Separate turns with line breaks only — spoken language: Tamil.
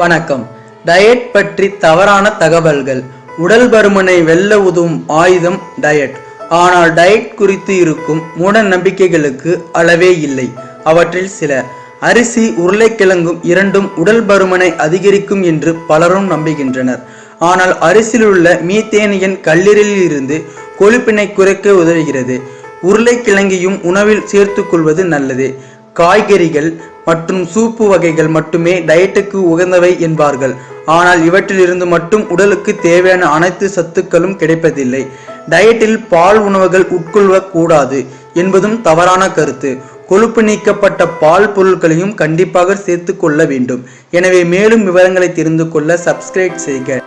வணக்கம். டயட் பற்றி தவறான தகவல்கள். உடல் பருமனை வெல்ல உதவும் ஆயுதம் டயட் ஆனால் டயட் குறித்து இருக்கும் மூட நம்பிக்கைகளுக்கு அளவே இல்லை. அவற்றில் சில. அரிசி உருளைக்கிழங்கும் இரண்டும் உடல் பருமனை அதிகரிக்கும் என்று பலரும் நம்புகின்றனர். ஆனால் அரிசியில் உள்ள மீத்தேனியன் கல்லீரலில் இருந்து கொழுப்பினை குறைக்க உதவுகிறது. உருளைக்கிழங்கையும் உணவில் சேர்த்துக்கொள்வது நல்லது. காய்கறிகள் மற்றும் சூப்பு வகைகள் மட்டுமே டயட்டுக்கு உகந்தவை என்பார்கள். ஆனால் இவற்றிலிருந்து மட்டும் உடலுக்கு தேவையான அனைத்து சத்துக்களும் கிடைப்பதில்லை. டயட்டில் பால் உணவுகள் உட்கொள்ளக்கூடாது என்பதும் தவறான கருத்து. கொழுப்பு நீக்கப்பட்ட பால் பொருட்களையும் கண்டிப்பாக சேர்த்து கொள்ள வேண்டும். எனவே மேலும் விவரங்களை தெரிந்து கொள்ள சப்ஸ்கிரைப் செய்க.